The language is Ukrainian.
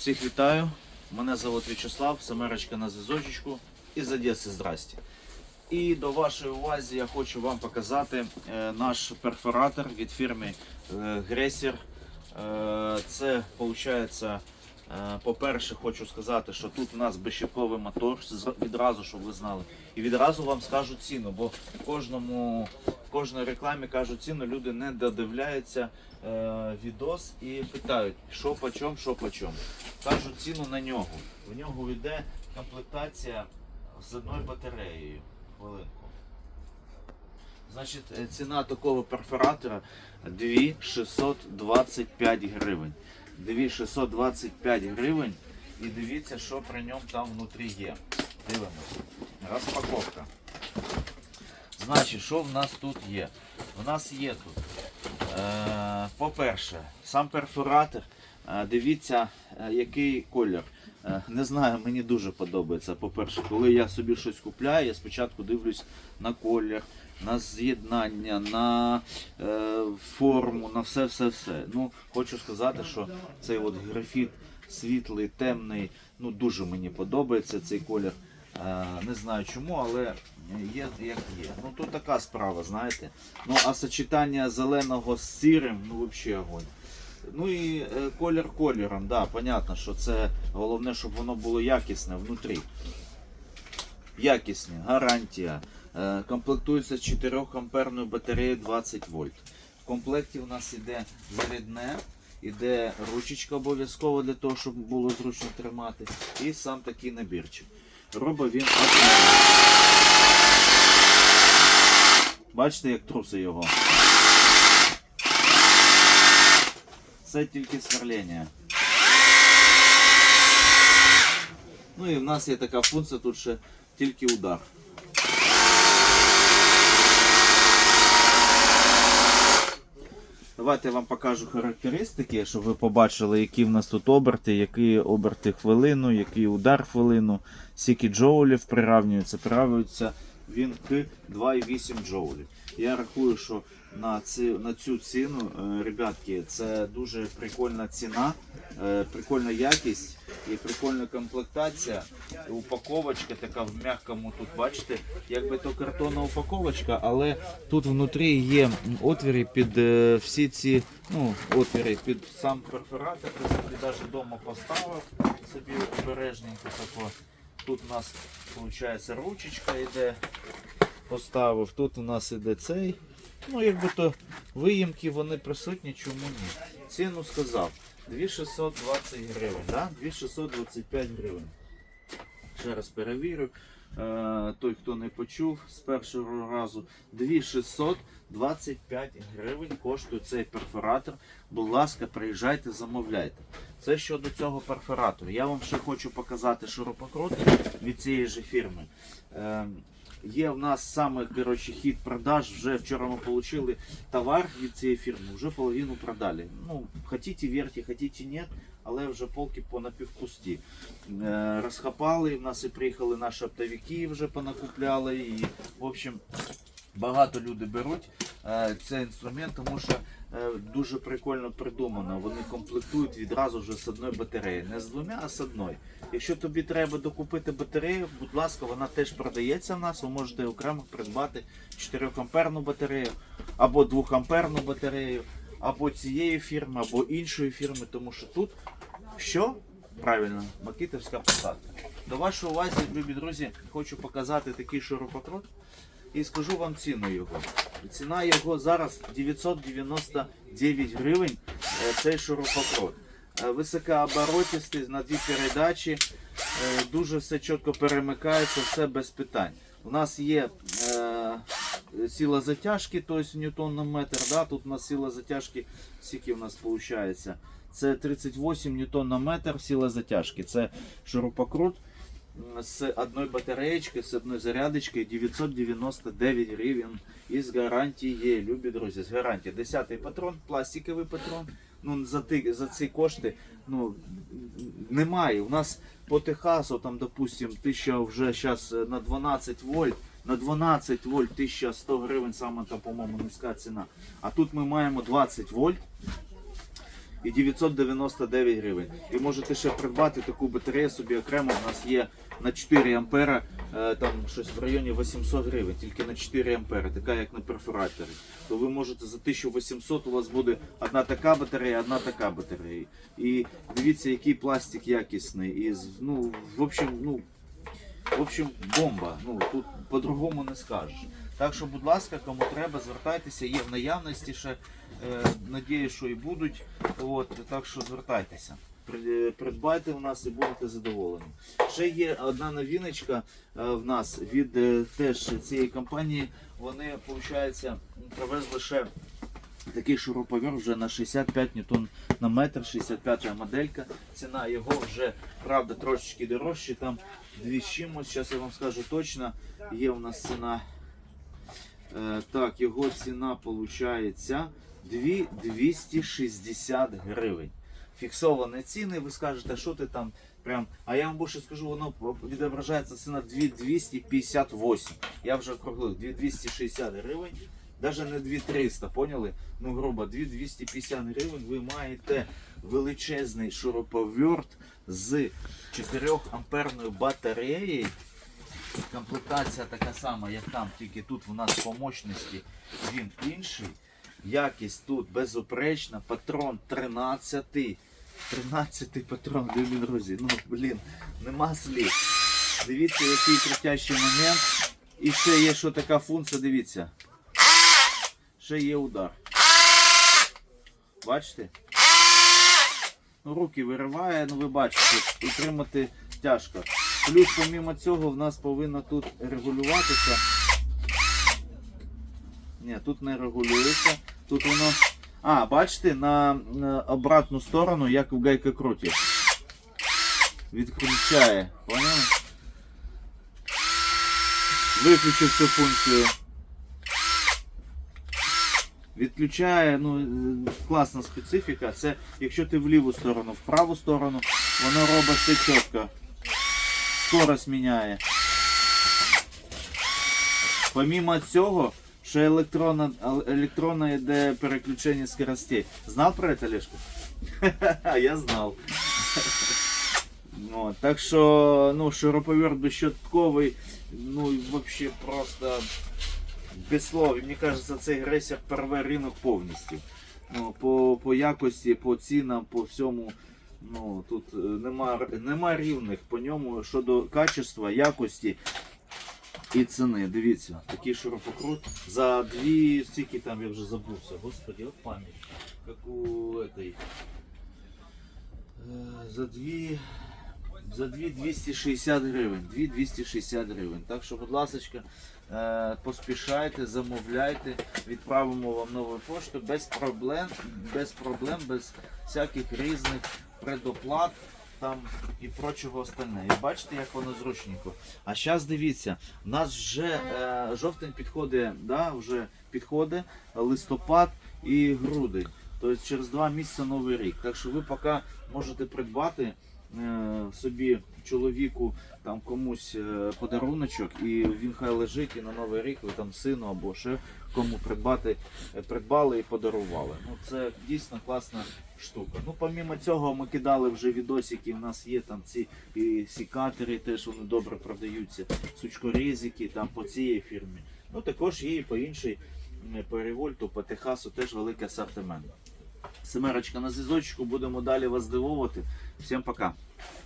Всіх вітаю. Мене звуть В'ячеслав, Самерочка на зв'язочку із Одеси, здрасті. І до вашої уваги я хочу вам показати е, наш перфоратор від фірми е, Гресір. Е, це виходить, по-перше, хочу сказати, що тут у нас безщитковий мотор, відразу, щоб ви знали. І відразу вам скажу ціну, бо в кожному в кожній рекламі кажуть ціну, люди не додивляються е, відос і питають, що по чому, що по чому. Кажуть ціну на нього. В нього йде комплектація з одною батареєю. Хвилинку. Значить, е, ціна такого перфоратора 2625 гривень. 2625 гривень. І дивіться, що при ньому там внутрі є. Дивимося. Розпаковка. Значить, що в нас тут є? У нас є тут, е, по-перше, сам перфоратор. Е, дивіться, е, який колір. Е, не знаю, мені дуже подобається. По-перше, коли я собі щось купляю, я спочатку дивлюсь на колір, на з'єднання, на е, форму, на все-все-все. Ну, хочу сказати, що цей от графіт світлий, темний, ну дуже мені подобається цей колір. Е, Не знаю чому, але є як є. Ну тут така справа, знаєте. Ну а сочетання зеленого з сірим, ну взагалі огонь. Ну і е, колір кольором, да, понятно, що це головне, щоб воно було якісне внутрі. Якісне, гарантія. Е, Комплектується 4 амперною батареєю 20 вольт. В комплекті у нас іде зарядне, іде ручечка обов'язково для того, щоб було зручно тримати. І сам такий набірчик. Робить він. Бачите, як труси його. Це тільки сверлення. Ну і в нас є така функція, тут ще тільки удар. Давайте я вам покажу характеристики, щоб ви побачили, які в нас тут оберти, які оберти хвилину, який удар хвилину, скільки джоулів приравнюється. Приравнюється він к 2,8 джоулів. Я рахую, що на, ці, на цю ціну, е, ребятки, це дуже прикольна ціна, е, прикольна якість і прикольна комплектація. Упаковочка така в м'якому тут, бачите, якби то картонна упаковочка, але тут внутрі є отвіри під е, всі ці ну, отвіри під сам перфоратор. Ти собі навіть вдома поставив собі обережненько тако. Тут у нас виходить ручечка йде, поставив. Тут у нас іде цей. Ну, якби то виїмки вони присутні, чому ні. Ціну сказав. 2620 гривень, да? 2625 гривень. Ще раз перевірю. Е, той, хто не почув з першого разу, 2625 гривень коштує цей перфоратор. Будь ласка, приїжджайте, замовляйте. Це щодо цього перфоратору. Я вам ще хочу показати шурупокрут від цієї ж фірми. Є в нас саме коротше, хід продаж. Вже вчора ми отримали товар від цієї фірми, вже половину продали. Ну, хотіте вірте, хотіте ні, але вже полки по напівпусті. Е, розхапали, в нас і приїхали наші оптовики, вже понакупляли. І, в общем, багато люди беруть е, цей інструмент, тому що е, дуже прикольно придумано. Вони комплектують відразу вже з одної батареї. Не з двома, а з одної. Якщо тобі треба докупити батарею, будь ласка, вона теж продається в нас. Ви можете окремо придбати 4 амперну батарею або 2 амперну батарею, або цієї фірми, або іншої фірми, тому що тут що? Правильно, Макітовська посадка. До вашої уваги, любі друзі, хочу показати такий шурупокрут і скажу вам ціну його. Ціна його зараз 999 гривень. е, Цей шурупокрут. Е, Високооборотистий на дві передачі. Е, Дуже все чітко перемикається, все без питань. У нас є е, сила затяжки, тобто ньютон на метр. Да? Тут у нас сила затяжки, скільки у нас виходить? Це 38 ньютон на метр сила затяжки. Це шурупокрут м, з одної батареєчки, з одної зарядочки 999 гривень із гарантією, любі друзі, з гарантією. Десятий патрон, пластиковий патрон. Ну, за, ти, за ці кошти ну, немає. У нас по Техасу, там, допустим, 1000 вже зараз на 12 вольт, на 12 вольт 1100 гривень, саме там, по-моєму, низька ціна. А тут ми маємо 20 вольт і 999 гривень. І можете ще придбати таку батарею собі окремо. У нас є на 4 ампера, е, там щось в районі 800 гривень, тільки на 4 ампера, така як на перфораторі. То ви можете за 1800 у вас буде одна така батарея, одна така батарея. І дивіться, який пластик якісний. І ну, в общем, ну. В общем, бомба. Ну тут по-другому не скажеш. Так що, будь ласка, кому треба, звертайтеся, є в наявності ще. Е, надію, що і будуть. От, так що звертайтеся. Придбайте у нас і будете задоволені. Ще є одна новіночка е, в нас від е, теж цієї компанії. Вони, виходить, привезли ще такий шуруповерт вже на 65 ньютон на метр, 65 моделька. Ціна його вже, правда, трошечки дорожче, там дві чимось. Зараз я вам скажу точно. Є у нас ціна. Е, так, його ціна виходить 2260 гривень. Фіксовані ціни, ви скажете, що ти там прям. А я вам більше скажу, воно відображається ціна 2258. Я вже округлив 2260 гривень. Даже не 2300, поняли? Ну, грубо, 2250 гривень ви маєте величезний шуруповерт з 4 амперною батареєю. Комплектація така сама, як там, тільки тут в нас по мощності він інший. Якість тут безупречна, патрон 13. 13 патрон, любі друзі. Ну, блін, нема слів. Дивіться, який крутящий момент. І ще є що така функція, дивіться. Ще є удар. Бачите? Ну, руки вириває, ну ви бачите, утримати тяжко. Плюс, помимо цього, в нас повинно тут регулюватися. Ні, тут не регулюється. Тут воно. А, бачите, на, обратну сторону, як в гайкокруті. Відключає. Поняли? Виключив цю функцію. Відключає, ну, е, класна специфіка. Це якщо ти в ліву сторону, в праву сторону, воно робить все чітко. Скорость міняє. Помимо цього, ще електронна, електронна йде переключення скоростей. Знав про це, Олежка? Я знав. Ну, так що, ну, шуруповерт безщотковий, ну, і вообще просто без слов. І мені кажеться, цей грейсер порве ринок повністю. Ну, по, по якості, по цінам, по всьому. Ну, тут е, нема, нема рівних по ньому щодо качества, якості і ціни. Дивіться, такий шурупокрут. За дві, стільки там я вже забувся. Господи, от пам'ять. Як у этой. Е, За дві. За 260 гривень. 2260 гривень. Так що, будь ласка, поспішайте, замовляйте, відправимо вам нову пошту без проблем, без проблем, без всяких різних предоплат там і прочого остальне. І бачите, як воно зручненько. А зараз дивіться, в нас вже е, жовтень підходить, да, вже підходить листопад і грудень. Тобто через два місяці новий рік. Так що ви поки можете придбати е, собі чоловіку там комусь е, подаруночок, і він хай лежить і на новий рік ви там сину або ще кому придбати, е, придбали і подарували. Ну це дійсно класна штука. Ну, помимо цього, ми кидали вже відосики. У нас є там ці і сікатори, теж вони добре продаються, сучкорізики там по цій фірмі. Ну також є і по іншій м, по револьту, по Техасу теж великий асортимент. Семерочка на зв'язочку, будемо далі вас здивовувати. Sempre pra cá.